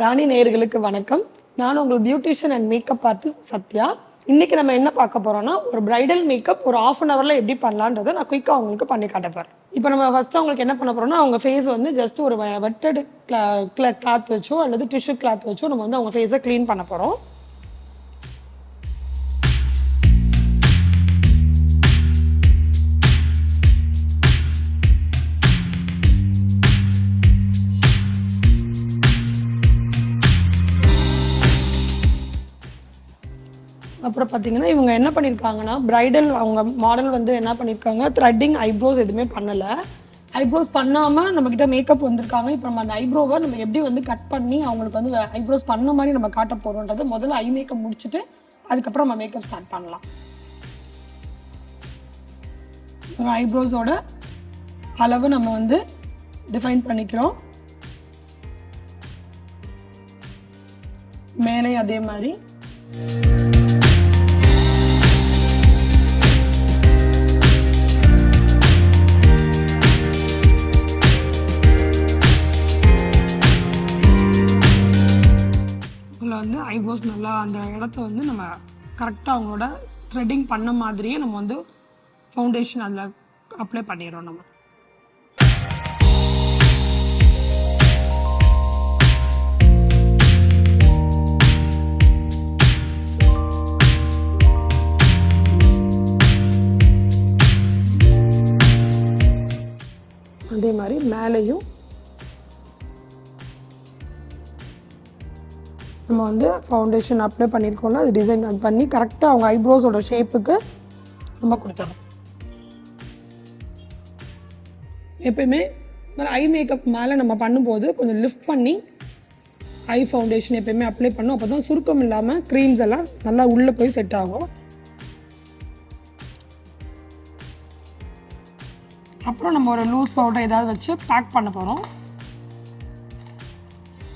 ராணி நேயர்களுக்கு வணக்கம். நான் உங்கள் beautician and makeup artist Sathya. இன்றைக்கி நம்ம என்ன பார்க்க போகிறோம்னா ஒரு ப்ரைடல் மேக்கப் ஒரு ஆஃப் அன் ஹவரில் எப்படி பண்ணலான்றதை நான் குயிக்காக அவங்களுக்கு பண்ணி காட்ட இப்போ நம்ம ஃபஸ்ட்டு அவங்களுக்கு என்ன பண்ண போகிறோம்னா அவங்க ஃபேஸ் வந்து ஜஸ்ட் ஒரு வெட்டட் கிளாத் வச்சோ அல்லது டிஷ்யூ கிளாத் வச்சோ நம்ம வந்து அவங்க ஃபேஸை க்ளீன் பண்ண போகிறோம் அப்புறம் பார்த்தீங்கன்னா இவங்க என்ன பண்ணியிருக்காங்கன்னா பிரைடல் அவங்க மாடல் வந்து என்ன பண்ணியிருக்காங்க த்ரெட்டிங் ஐப்ரோஸ் எதுவுமே பண்ணலை. ஐப்ரோஸ் பண்ணாமல் நம்மக்கிட்ட மேக்கப் வந்திருக்காங்க. இப்போ நம்ம அந்த ஐப்ரோவை நம்ம எப்படி வந்து கட் பண்ணி அவங்களுக்கு வந்து ஐப்ரோஸ் பண்ண மாதிரி நம்ம காட்ட போகிறோன்றது முதல்ல ஐ மேக்கப் முடிச்சுட்டு அதுக்கப்புறம் நம்ம மேக்கப் ஸ்டார்ட் பண்ணலாம். ஐப்ரோஸோட அளவு நம்ம வந்து டிஃபைன் பண்ணிக்கிறோம். மேலே அதே மாதிரி. வந்து ஐப்ரோஸ் நல்லா அந்த இடத்த வந்து நம்ம கரெக்டாக அவங்களோட த்ரெட்டிங் பண்ண மாதிரியே நம்ம வந்து ஃபவுண்டேஷன் அதில் அப்ளை பண்ணிடுறோம் நம்ம. அதே மாதிரி மேலேயும் நம்ம வந்து ஃபவுண்டேஷன் அப்ளை பண்ணியிருக்கோம்னா அது டிசைன் அது பண்ணி கரெக்டாக அவங்க ஐப்ரோஸோட ஷேப்புக்கு நம்ம கொடுத்துடணும் எப்பயுமே மாதிரி ஐ மேக்கப் மேலே நம்ம பண்ணும்போது கொஞ்சம் லிஃப்ட் பண்ணி ஐ ஃபவுண்டேஷன் எப்பயுமே அப்ளை பண்ணும். அப்போ தான் சுருக்கம் இல்லாமல் க்ரீம்ஸ் எல்லாம் நல்லா உள்ளே போய் செட் ஆகும். அப்புறம் நம்ம ஒரு லூஸ் பவுடர் ஏதாவது வச்சு பேக் பண்ண போகிறோம்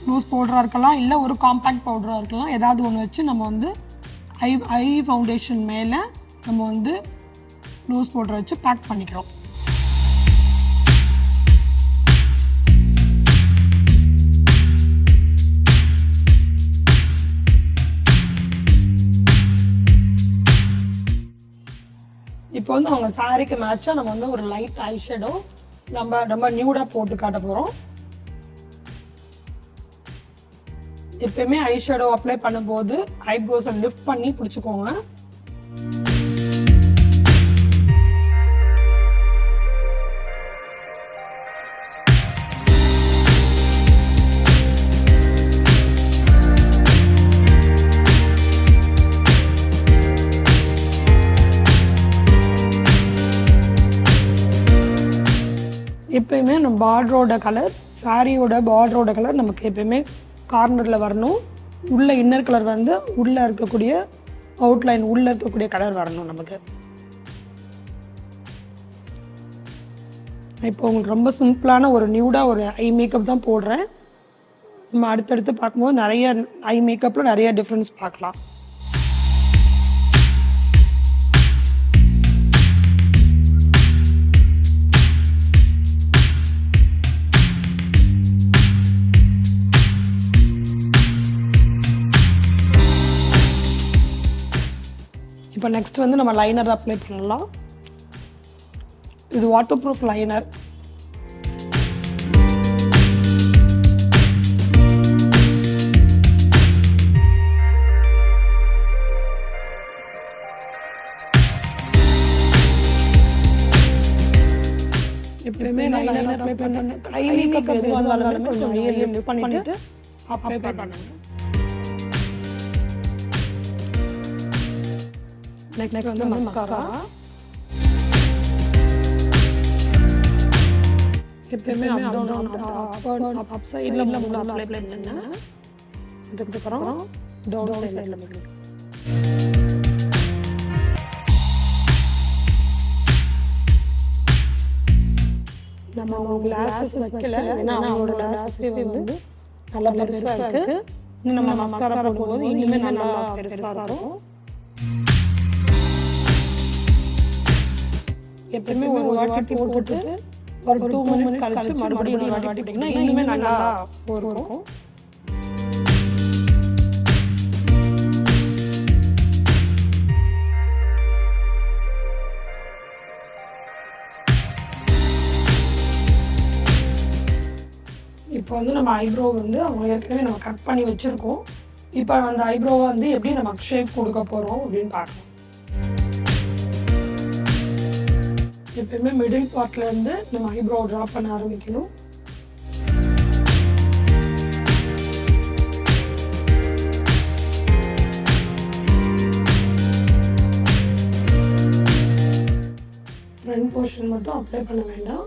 லூஸ் பவுடராக இருக்கலாம் இல்லை ஒரு காம்பேக்ட் பவுடராக இருக்கலாம். ஏதாவது ஒன்று வச்சு நம்ம வந்து ஐ ஐ ஃபவுண்டேஷன் மேலே நம்ம வந்து லூஸ் பவுடரை வச்சு பேக் பண்ணிக்கிறோம். இப்போ வந்து அவங்க சாரிக்கு மேட்சாக நம்ம வந்து ஒரு லைட் ஐ ஷேடோ நம்ம நம்ம நியூடாக போட்டு காட்ட போகிறோம் எப்பயுமே ஐ ஷேடோ அப்ளை பண்ணும்போது ஐப்ரோஸை லிஃப்ட் பண்ணி பிடிச்சிக்கோங்க. எப்பயுமே நம்ம பார்டரோட கலர் சாரியோட பார்டரோட கலர் நமக்கு எப்பயுமே கார்னரில் வரணும். உள்ள இன்னர் கலர் வந்து உள்ளே இருக்கக்கூடிய அவுட்லைன் உள்ளே இருக்கக்கூடிய கலர் வரணும் நமக்கு. இப்போ உங்களுக்கு ரொம்ப சிம்பிளான ஒரு நியூடாக ஒரு ஐ மேக்கப் தான் போடுறேன். நம்ம அடுத்தடுத்து பார்க்கும்போது நிறைய ஐ மேக்கப்பில் நிறைய டிஃப்ரென்ஸ் பார்க்கலாம். இப்போ நெக்ஸ்ட் வந்து நம்ம லைனர் அப்ளை பண்ணலாம். இது வாட்டர் ப்ரூஃப் லைனர் எப்பயுமே லைனர் அப்ளை பண்ண கை மேக்கப் எதுவாக இருந்தாலுமே கொஞ்சம் ஐயை லிஃப்ட் பண்ணிட்டு அப்ளை பண்ணுங்க நெக்ஸ்ட் வந்து மஸ்காரா எப்பயுமே அப் டவுன் அப் அப் சைடில் மூணு அப்ளை பண்ணுங்க அதுக்கப்புறம் டவுன் சைடில் பண்ணுங்க நம்ம அவங்க கிளாஸஸ் வைக்கல ஏன்னா அவங்களோட கிளாஸஸ் வந்து நல்லா பெருசாக இருக்கு இன்னும் நம்ம மஸ்காரா போடும்போது இனிமே நல்லா பெருசாக இருக்கும் எப்பவுமே ஒரு வாட்டி போட்டுட்டு ஒரு டூ மினிட்ஸ் கழிச்சு மறுபடியும் ஒரு வாட்டி போட்டிங்கன்னா இன்னுமே நல்லா இருக்கும். இப்போ வந்து நம்ம ஐப்ரோ வந்து அவங்க ஏற்கனவே நம்ம கட் பண்ணி வச்சுருக்கோம். இப்போ அந்த ஐப்ரோவை வந்து எப்படி நம்ம ஷேப் கொடுக்க போகிறோம் அப்படின்னு பார்க்கலாம். எப்பயுமே மிடில் பார்ட்ல இருந்து நம்ம ஐப்ரோ ட்ரா பண்ண ஆரம்பிக்கணும். ஃப்ரண்ட் போர்ஷன் மட்டும் அப்ளை பண்ண வேண்டாம்.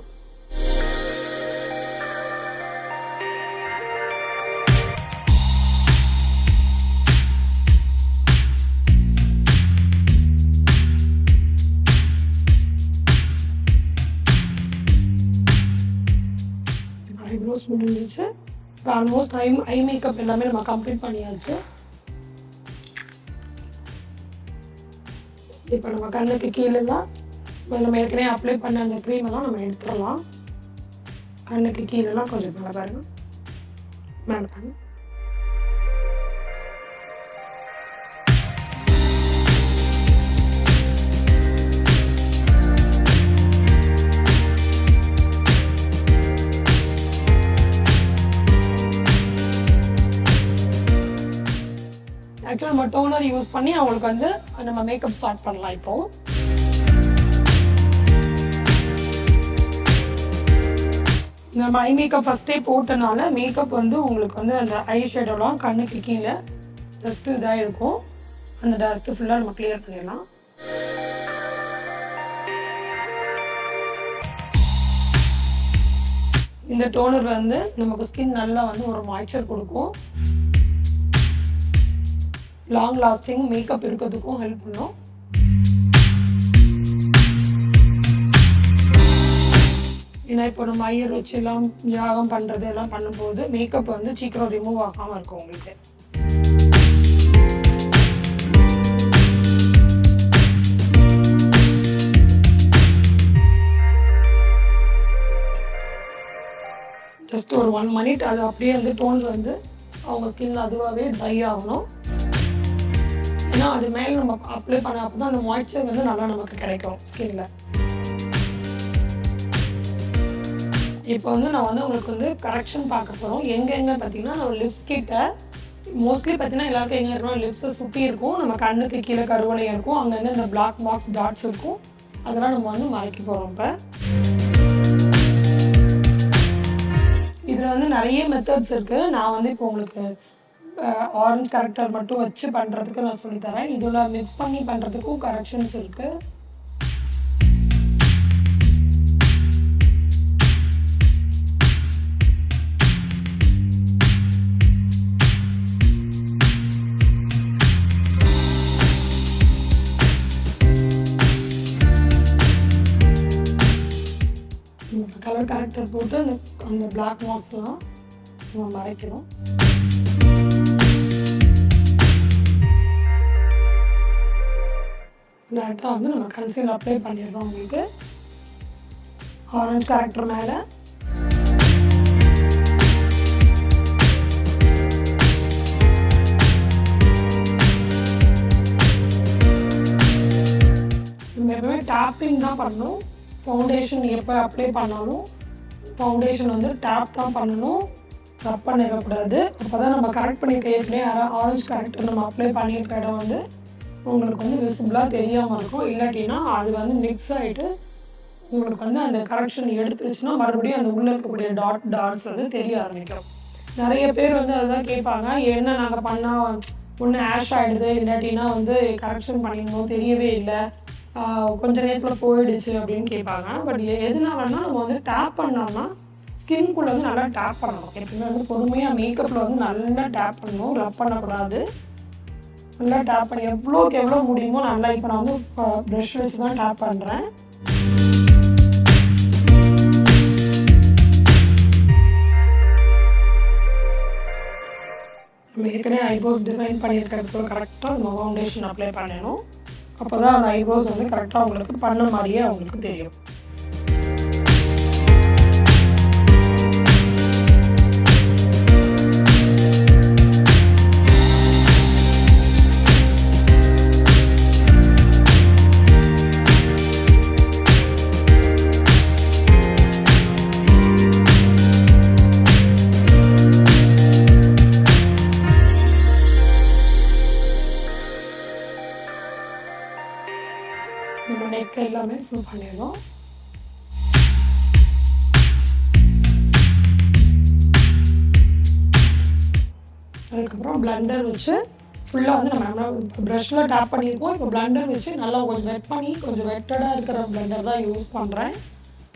ஆல்மோஸ்ட் முடிஞ்சிச்சு இப்போ ஆல்மோஸ்ட் ஐ ஐ மேக்கப் எல்லாமே நம்ம கம்ப்ளீட் பண்ணியாச்சு. இப்போ நம்ம கண்ணுக்கு கீழெல்லாம் நம்ம ஏற்கனவே அப்ளை பண்ண அந்த க்ரீம் எல்லாம் நம்ம எடுத்துடலாம். கண்ணுக்கு கீழெல்லாம் கொஞ்சம் மேலே பாருங்கள் மேலே பாருங்கள் ஆக்சுவலாக நம்ம டோனர் யூஸ் பண்ணி அவங்களுக்கு வந்து நம்ம மேக்கப் ஸ்டார்ட் பண்ணலாம் இப்போ. நம்ம ஐ மேக்கப் ஃபஸ்ட்டே போட்டனால மேக்கப் வந்து உங்களுக்கு வந்து அந்த ஐ ஷேடோலாம் கண்ணுக்கு கீழே ஜஸ்ட்டு இதாக இருக்கும். அந்த டஸ்ட்டு ஃபுல்லாக நம்ம கிளியர் பண்ணிடலாம். இந்த டோனர் வந்து நமக்கு ஸ்கின் நல்லா வந்து ஒரு மாய்ச்சர் கொடுக்கும். லாங் லாஸ்டிங் மேக்கப் இருக்கிறதுக்கும் ஹெல்ப் பண்ணும். ஏன்னா இப்போ நம்ம ஐயர் வச்சு எல்லாம் யாகம் பண்ணுறது எல்லாம் பண்ணும்போது மேக்கப் வந்து சீக்கிரம் ரிமூவ் ஆகாமல் இருக்கும் உங்களுக்கு ஜஸ்ட் ஒரு ஒன் மினிட் அது அப்படியே வந்து டோன் வந்து அவங்க ஸ்கின் அதுவாகவே ட்ரை ஆகணும். ஏன்னா அது மேலே நம்ம அப்ளை பண்ண அப்போ தான் அந்த மாய்ச்சர் வந்து நல்லா நமக்கு கிடைக்கும் ஸ்கின்ல இப்போ வந்து நான் வந்து உங்களுக்கு வந்து கரெக்ஷன் பார்க்க போகிறோம் எங்கெங்க பார்த்தீங்கன்னா நம்ம லிப்ஸ் கிட்ட மோஸ்ட்லி பார்த்தீங்கன்னா எல்லாருக்கும் எங்கே இருக்கணும் லிப்ஸை சுற்றி இருக்கும். நம்ம கண்ணுக்கு கீழே கருவளையம் இருக்கும். அங்கங்கே இந்த பிளாக் பாக்ஸ் டாட்ஸ் இருக்கும். அதெல்லாம் நம்ம வந்து மறைக்க போகிறோம் இப்போ. இதில் வந்து நிறைய மெத்தட்ஸ் இருக்குது நான் வந்து இப்போ உங்களுக்கு ஆரஞ்ச் கரெக்டர் மட்டும் வச்சு பண்ணுறதுக்கு நான் சொல்லித்தரேன் இதில் மிக்ஸ் பண்ணி பண்ணுறதுக்கும் கரெக்ஷன்ஸ் இருக்குது கலர் கரெக்டர் போட்டு அந்த அந்த பிளாக் மார்க்ஸ்லாம் நம்ம மறைக்கிறோம். டேரெக்டாக வந்து நம்ம கன்சீல் அப்ளை பண்ணிடுறோம் உங்களுக்கு. ஆரஞ்சு கேரக்டர் மேலே. நம்ம எப்பவுமே டேப்பிங் தான் பண்ணணும். ஃபவுண்டேஷன் எப்போ அப்ளை பண்ணாலும் ஃபவுண்டேஷன் வந்து டேப் தான் பண்ணணும். ரப் பண்ணிடக்கூடாது அப்போ தான் நம்ம கரெக்ட் பண்ணியிருக்க ஏற்கனவே ஆரஞ்சு கேரக்டர் நம்ம அப்ளை பண்ணியிருக்க இடம் வந்து உங்களுக்கு வந்து விசிபிளாக தெரியாமல் இருக்கும். இல்லாட்டினா அது வந்து மிக்ஸ் ஆகிட்டு உங்களுக்கு வந்து அந்த கரெக்ஷன் எடுத்துருச்சுன்னா மறுபடியும் அந்த உள்ளே இருக்கக்கூடிய டாட் டாட்ஸ் வந்து தெரிய ஆரம்பிக்கும். நிறைய பேர் வந்து அதுதான் கேட்பாங்க என்ன நாங்கள் பண்ணால் ஒன்று ஆஷ் ஆகிடுது இல்லாட்டினா வந்து கரெக்ஷன் பண்ணியிருந்தோம் தெரியவே இல்லை. கொஞ்ச நேரத்தில் போயிடுச்சு அப்படின்னு கேட்பாங்க. பட் எதுனாலன்னா நம்ம வந்து டேப் பண்ணோம்னா ஸ்கின்குள்ளே வந்து நல்லா டேப் பண்ணணும். எப்பவுமே வந்து பொறுமையாக மேக்கப்பில் வந்து நல்லா டேப் பண்ணணும். ரப் பண்ணக்கூடாது. ஃபுல்லாக டேப் பண்ணி எவ்வளோக்கு எவ்வளோ முடியுமோ நல்லா இப்போ நான் வந்து ப்ரஷ் வச்சு தான் டேப் பண்ணுறேன் நம்ம ஏற்கனவே ஐப்ரோஸ் டிஃபைன் பண்ணியிருக்கிறதுக்கு கரெக்டாக நம்ம ஃபவுண்டேஷன் அப்ளை பண்ணணும். அப்போ தான் அந்த ஐப்ரோஸ் வந்து கரெக்டாக அவங்களுக்கு பண்ண மாதிரியே அவங்களுக்கு தெரியும். பண்ணிடுவோம் அதுக்கப்புறம் பிளண்டர் வச்சு ஃபுல்லாக வந்து நம்ம ப்ரெஷ்ஷில் டேப் பண்ணியிருக்கோம் இப்போ பிளண்டர் வச்சு நல்லா கொஞ்சம் வெட் பண்ணி கொஞ்சம் வெட்டடாக இருக்கிற பிளண்டர் தான் யூஸ் பண்ணுறேன்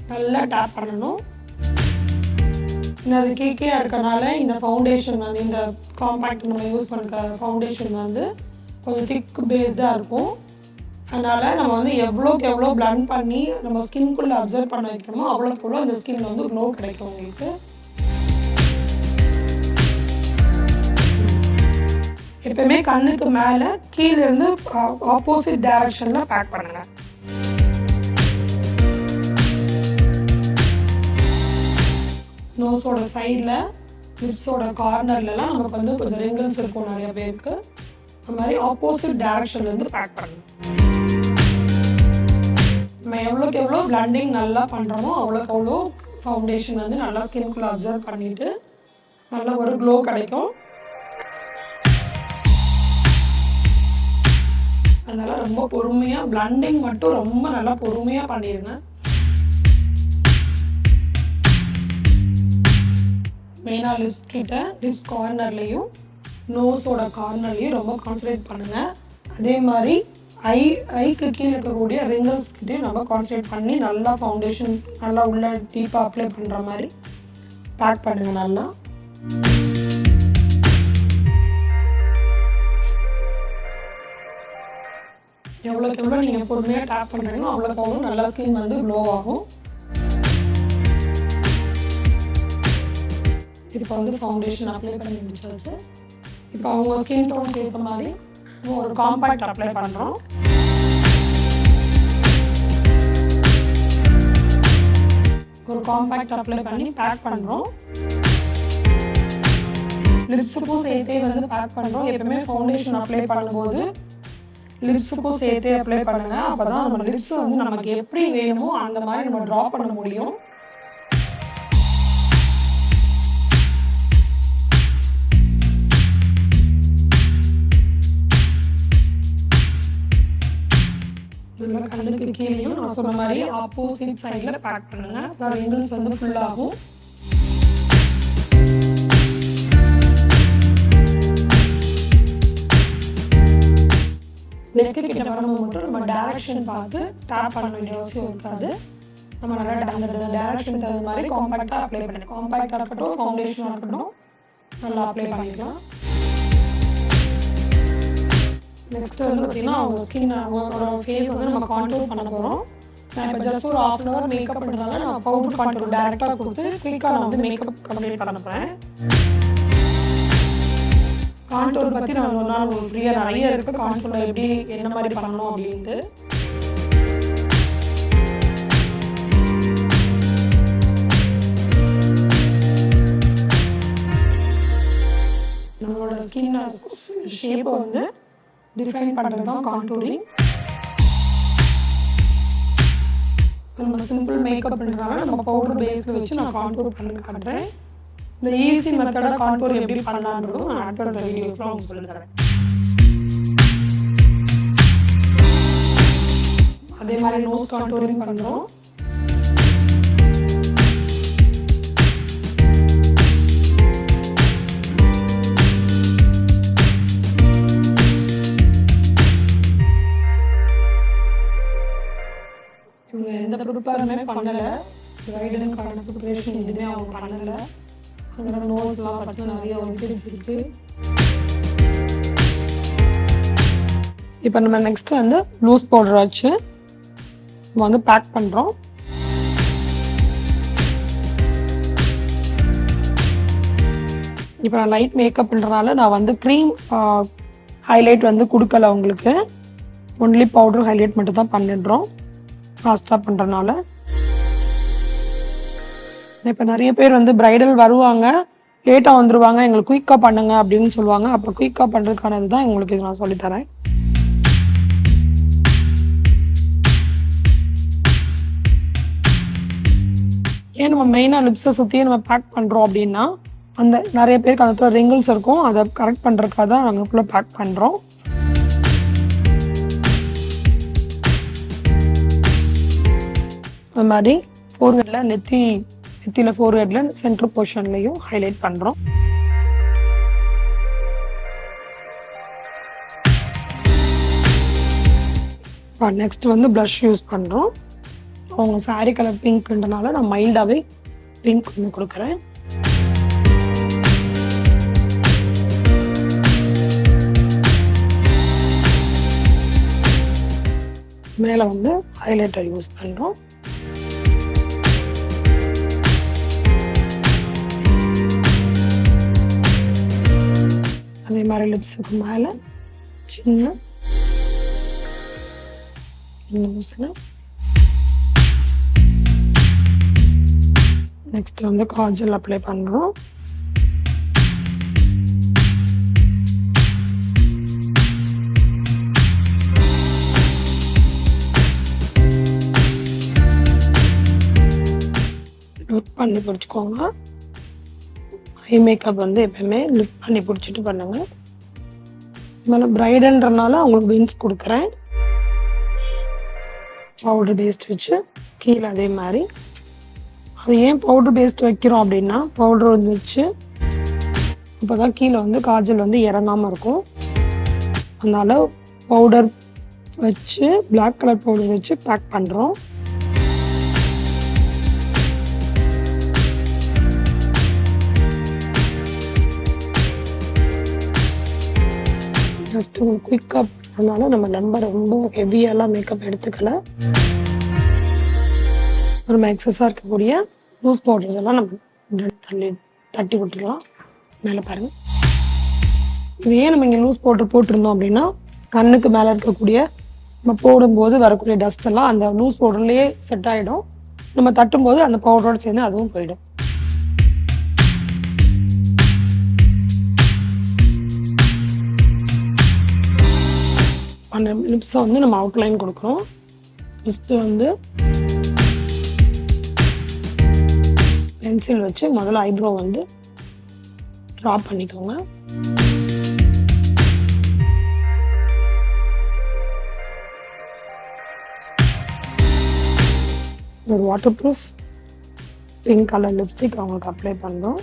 நல்லா டேப் பண்ணணும் இன்னும் அது கேக்கையாக இருக்கனால இந்த ஃபவுண்டேஷன் வந்து இந்த காம்பேக்ட் நம்ம யூஸ் பண்ணுற ஃபவுண்டேஷன் வந்து கொஞ்சம் திக் பேஸ்டாக இருக்கும் அதனால் நம்ம வந்து எவ்வளோக்கு எவ்வளோ பிளண்ட் பண்ணி நம்ம ஸ்கின்குள்ளே அப்சர்வ் பண்ண வைக்கிறோமோ அவ்வளோக்கு எவ்வளோ அந்த ஸ்கின் வந்து க்ளோ கிடைக்கும் உங்களுக்கு. எப்பயுமே கண்ணுக்கு மேலே கீழே இருந்து ஆப்போசிட் டைரக்ஷனில் பேக் பண்ணுங்க. நோஸோட சைடில் லிப்ஸோட கார்னர்லலாம் நமக்கு வந்து கொஞ்சம் ரிங்கிள்ஸ் இருக்கும் நிறைய பேருக்கு. அந்த மாதிரி ஆப்போசிட் டைரக்ஷன்லேருந்து பேக் பண்ணணும் நம்ம எவ்வளோக்கு எவ்வளோ பிளண்டிங் நல்லா பண்ணுறோமோ அவ்வளோக்கு அவ்வளோ ஃபவுண்டேஷன் வந்து நல்லா ஸ்கின்குள்ளே அப்சர்வ் பண்ணிவிட்டு நல்ல ஒரு க்ளோ கிடைக்கும். அதனால் ரொம்ப பொறுமையாக பிளண்டிங் மட்டும் ரொம்ப நல்லா பொறுமையாக பண்ணிடுங்க மெயினாக லிப்ஸ் கிட்ட லிப்ஸ் கார்னர்லேயும் நோஸோட கார்னர்லேயும் ரொம்ப கான்சன்ட்ரேட் பண்ணுங்கள் அதே மாதிரி ஐ ஐக்கு கீழே இருக்கக்கூடிய ரிங்கல்ஸ் நம்ம ரொம்ப கான்சன்ட்ரேட் பண்ணி நல்லா ஃபவுண்டேஷன் நல்லா உள்ள டீப்பாக அப்ளை பண்ணுற மாதிரி பேக் பண்ணுங்கள் நல்லா. எவ்வளோக்கு எவ்வளோ நீங்கள் பொறுமையாக டேப் பண்ணுறீங்களோ அவ்வளோக்கு அவ்வளோ நல்லா ஸ்கின் வந்து க்ளோ ஆகும். இப்போ வந்து ஃபவுண்டேஷன் அப்ளை பண்ணி முடிச்சாச்சு. இப்போ அவங்க ஸ்கின் டோனுக்கு ஏற்ற மாதிரி ஒரு காம்பேக்ட் அப்ளை பண்ணுறோம் ஒரு காம்பேக்ட் அப்ளை பண்ணி பேக் பண்ணுறோம் லிப்ஸுக்கும் சேர்த்தே வந்து பேக் பண்ணுறோம் எப்பவுமே ஃபவுண்டேஷன் அப்ளை பண்ணும்போது லிப்ஸுக்கும் சேர்த்தே அப்ளை பண்ணுங்க. அப்பதான் நம்ம லிப்ஸ் வந்து நமக்கு எப்படி வேணுமோ அந்த மாதிரி நம்ம ட்ரா பண்ண முடியும். கண்ணுக்கு கீழேயும் நான் சொன்ன மாதிரி ஆப்போசிட் சைடில் பேக் பண்ணுங்க. ரிங்கிள்ஸ் வந்து ஃபுல்லாகும் நெக்கு கிட்ட வரும்போது மட்டும் நம்ம டேரக்ஷன் பார்த்து டேப் பண்ண வேண்டிய அவசியம் இருக்காது. நம்ம நல்லா அந்த டைரக்ஷன் தகுந்த மாதிரி காம்பாக்டாக அப்ளை பண்ணி காம்பாக்டாக இருக்கட்டும் ஃபவுண்டேஷனாக இருக்கட்டும் நல்லா அப்ளை பண்ணிக்கலாம் நெக்ஸ்ட் வந்து பார்த்தீங்கன்னா அவங்க ஸ்கின் அவங்களோட ஃபேஸ் வந்து நம்ம கான்ட்ரோல் பண்ண போகிறோம் நான் இப்போ ஜஸ்ட் ஒரு ஆஃப் அன் ஹவர் மேக்கப் பண்ணுறதுனால நான் பவுடர் கான்ட்ரோல் டேரெக்டாக கொடுத்து குயிக்காக நான் வந்து மேக்கப் கம்ப்ளீட் பண்ண போகிறேன் கான்டூர் பற்றி நான் ஒரு நாள் ஒரு ஃப்ரீயாக நிறைய இருக்குது கான்டூரில் எப்படி என்ன மாதிரி பண்ணணும் அப்படின்ட்டு. நம்மளோட ஸ்கின் ஷேப்பை வந்து டிஃபைன் பண்ணுறது தான் கான்டூரிங் நம்ம சிம்பிள் மேக்கப் பண்ணுறதுனால நம்ம பவுடர் பேஸில் வச்சு நான் கான்டூர் பண்ணி காட்டுறேன். இந்த ஈஸி மெத்தடாக கான்டூர் எப்படி பண்ணலான்றதும் நான் அடுத்த வீடியோஸில் உங்களுக்கு சொல்லி தரேன். அதே மாதிரி நோஸ் கான்டூரிங் பண்ணுறோம் எந்த ப்ரிப்பேருமே பண்ணலை. ரைடனுக்கான ப்ரிப்பரேஷன் எதுவுமே அவங்க பண்ணலை. அதோட நோஸ்லாம் பார்த்து நிறைய ஒன்றிச்சு இருக்கு இப்போ நம்ம நெக்ஸ்ட் வந்து லூஸ் பவுடர் வச்சு நம்ம வந்து பேக் பண்ணுறோம் இப்போ நான் லைட் மேக்கப் பண்ணுறதுனால நான் வந்து க்ரீம் ஹைலைட் வந்து கொடுக்கல உங்களுக்கு ஒன்லி பவுடர் ஹைலைட் மட்டும் தான் பண்ணிடுறோம். ஃபாஸ்ட்டாக பண்ணுறனால இப்போ நிறைய பேர் வந்து பிரைடல் வருவாங்க லேட்டாக வந்துடுவாங்க எங்களுக்கு குயிக்காக பண்ணுங்க அப்படின்னு சொல்லுவாங்க. அப்போ குயிக்காக பண்ணுறதுக்கானது தான் உங்களுக்கு இது நான் சொல்லித்தரேன். ஏன் நம்ம மெயினாக லிப்ஸை சுற்றியே நம்ம பேக் பண்ணுறோம் அப்படின்னா அந்த நிறைய பேருக்கு அந்த இடத்துல ரிங்கிள்ஸ் இருக்கும். அதை கரெக்ட் பண்ணுறதுக்காக தான் நாங்கள் ஃபுல்லாக பேக் பண்ணுறோம் அது மாதிரி ஃபோர்ஹெட்ல நெத்தி நெத்தியில் ஃபோர்ஹெட்ல சென்டர் போர்ஷன்லையும் ஹைலைட் பண்ணுறோம் நெக்ஸ்ட் வந்து ப்ளஷ் யூஸ் பண்ணுறோம் அவங்க saree கலர் பிங்க்ன்றனால நான் மைல்டாகவே பிங்க் வந்து கொடுக்குறேன். மேலே வந்து ஹைலைட்டர் யூஸ் பண்ணுறோம் அதே மாதிரி லிப்ஸுக்கு மேலே சின்ன நோஸில் நெக்ஸ்ட் வந்து காஜல் அப்ளை பண்ணுறோம் லிஃப்ட் பண்ணி பிடிச்சிக்கோங்க ஐ மேக்கப் வந்து எப்பயுமே லிஃப்ட் பண்ணி பிடிச்சிட்டு பண்ணுங்க மேலே ப்ரைடுன்றனால அவங்களுக்கு வின்ஸ் கொடுக்குறேன். பவுடர் பேஸ்ட் வச்சு கீழே அதே மாதிரி. அது ஏன் பவுடர் பேஸ்ட் வைக்கிறோம் அப்படின்னா பவுடர் வந்து வச்சு அப்போ தான் கீழே வந்து காஜல் வந்து இறங்காமல் இருக்கும். அதனால் பவுடர் வச்சு பிளாக் கலர் பவுடர் வச்சு பேக் பண்ணுறோம் ஜஸ்ட் ஒரு குயிக்காக அதனால நம்ம ரொம்ப ரொம்ப ஹெவியெல்லாம் மேக்கப் எடுத்துக்கல. ஒரு மேக்ஸஸாக இருக்கக்கூடிய லூஸ் பவுடர்ஸ் எல்லாம் நம்ம தள்ளி தட்டி விட்டுடலாம். மேலே பாருங்க. இது ஏன் நம்ம இங்கே லூஸ் பவுடர் போட்டிருந்தோம் அப்படின்னா கண்ணுக்கு மேலே இருக்கக்கூடிய நம்ம போடும்போது வரக்கூடிய டஸ்ட் எல்லாம் அந்த லூஸ் பவுடர்லேயே செட் ஆகிடும் நம்ம தட்டும்போது அந்த பவுடரோடு சேர்ந்து அதுவும் போயிடும். அந்த லிப்ஸை வந்து நம்ம அவுட்லைன் கொடுக்குறோம். ஃபஸ்ட்டு வந்து பென்சில் வச்சு முதல்ல ஐப்ரோ வந்து ட்ரா பண்ணிக்கோங்க. ஒரு water proof pink colour lipstick அவங்களுக்கு அப்ளை பண்ணுறோம்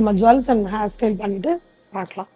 நம்ம ஜுவல்ஸ் அண்ட் ஹேர் ஸ்டைல் பண்ணிட்டு பார்க்கலாம்.